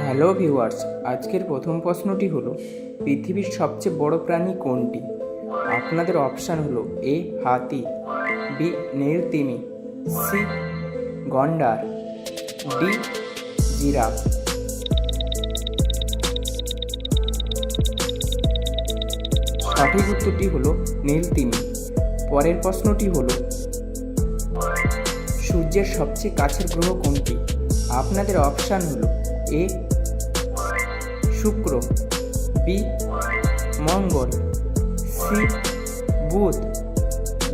Hello viewers, আজকের প্রথম প্রশ্নটি হলো, পৃথিবীর সবচেয়ে বড় প্রাণী কোনটি? আপনাদের অপশান হলো এ, হাতি, বি, নীলতিমি, সি, গন্ডার, ডি, জিরাফ। সঠিক উত্তরটি হলো নীলতিমি। পরের প্রশ্নটি হলো, সূর্যের সবচেয়ে কাছের গ্রহ কোনটি? আপনাদের অপশান হলো এ, শুক্র, বি, মঙ্গল, সি, বুধ,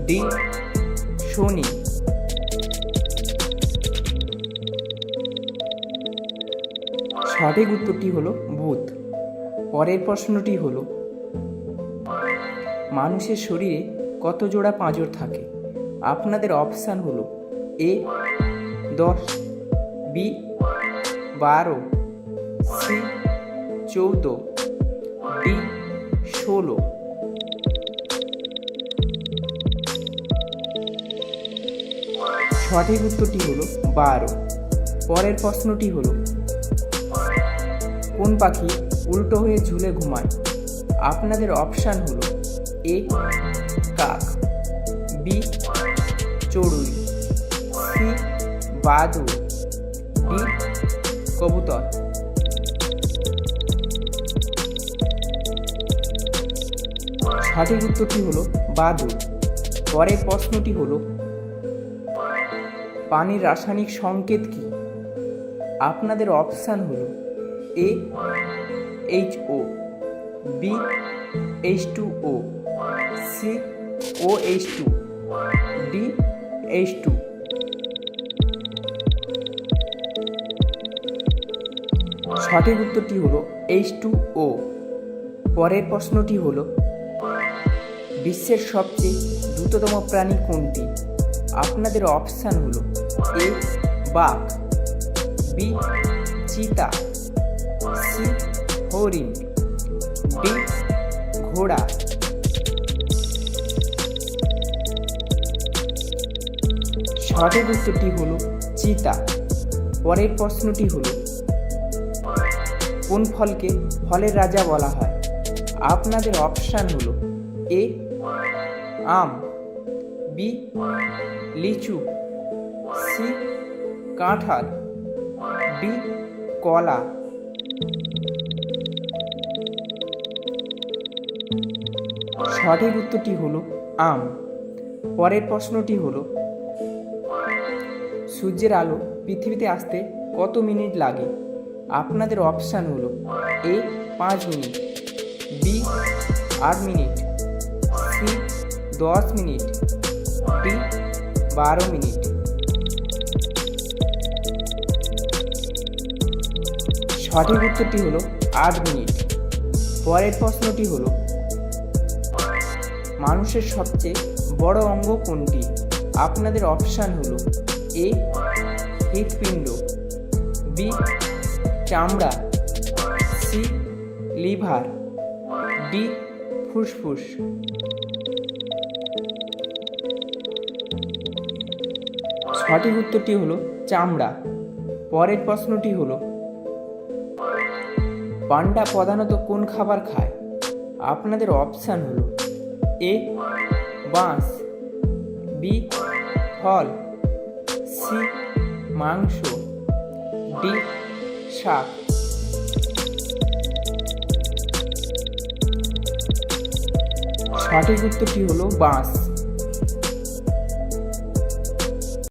ডি, শনি। সঠিক উত্তরটি হলো বুধ। পরের প্রশ্নটি হলো, মানুষের শরীরে কত জোড়া পাঁজর থাকে? আপনাদের অপশান হলো, এ, দশ, বি বারো, সি, চৌদ্দ, ডি, ষোলো। সঠিক উত্তরটি হলো বারো। পরের প্রশ্নটি হলো, কোন পাখি উল্টো হয়ে ঝুলে ঘুমায়? আপনাদের অপশান হলো এ, কাক, বি, চড়ুই, সি, বাদুড়, ডি কবুতর। সঠিক উত্তরটি হলো বাদুড়। পরের প্রশ্নটি হলো, পানির রাসায়নিক সংকেত কি? আপনাদের অপশান হলো, A, H O, B, H two O, C, O H two, D, H two. সঠিক উত্তরটি হলো এইচ টু ও পরের প্রশ্নটি হলো, বিশ্বের সবচেয়ে দ্রুততম প্রাণী কোনটি? আপনাদের অপশান হলো এ বাঘ বি চিতা সি হরিণ ডি ঘোড়া। সঠিক উত্তরটি হলো চিতা। পরের প্রশ্নটি হলো কোন ফলকে ফলের রাজা বলা হয়? আপনাদের অপশান হলো এ, আম, বি, লিচু, সি, কাঁঠাল, ডি, কলা। সঠিক উত্তরটি হলো আম। পরের প্রশ্নটি হলো, সূর্যের আলো পৃথিবীতে আসতে কত মিনিট লাগে? আপনাদের অপশান হলো এ পাঁচ মিনিট বি আট মিনিট সি দশ মিনিট ডি বারো মিনিট। সঠিক উত্তরটি হলো আট মিনিট। পরের প্রশ্নটি হলো, মানুষের সবচেয়ে বড় অঙ্গ কোনটি? আপনাদের অপশান হলো এ হৃৎপিণ্ড বি চামড়া, সি, লিভার, ডি, ফুসফুস। সঠিক উত্তরটি হলো চামড়া। পরের প্রশ্নটি হলো, পান্ডা প্রধানত কোন খাবার খায়? আপনাদের অপশান হলো, এ, বাঁশ, বি, ফল, সি, মাংস, ডি শাক। সঠিক উত্তরটি হলো বাঁশ।